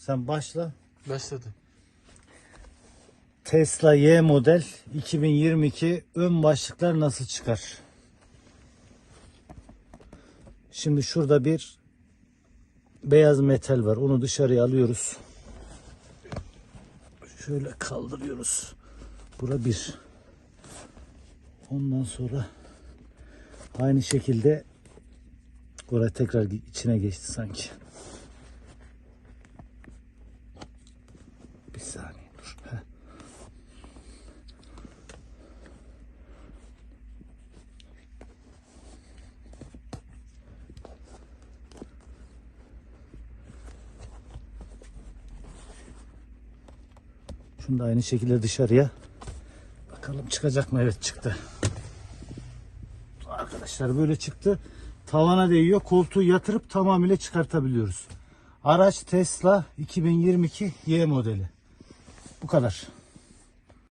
Sen başla. Başladı. Tesla Y model 2022 ön başlıklar nasıl çıkar? Şimdi şurada bir beyaz metal var. Onu dışarıya alıyoruz. Şöyle kaldırıyoruz. Bura bir. Ondan sonra aynı şekilde oraya tekrar içine geçti sanki. Bir saniye dur. Şunu da aynı şekilde dışarıya. Bakalım çıkacak mı? Evet çıktı. Arkadaşlar böyle çıktı. Tavana değiyor. Koltuğu yatırıp tamamıyla çıkartabiliyoruz. Araç Tesla 2022 Y modeli. Bu kadar.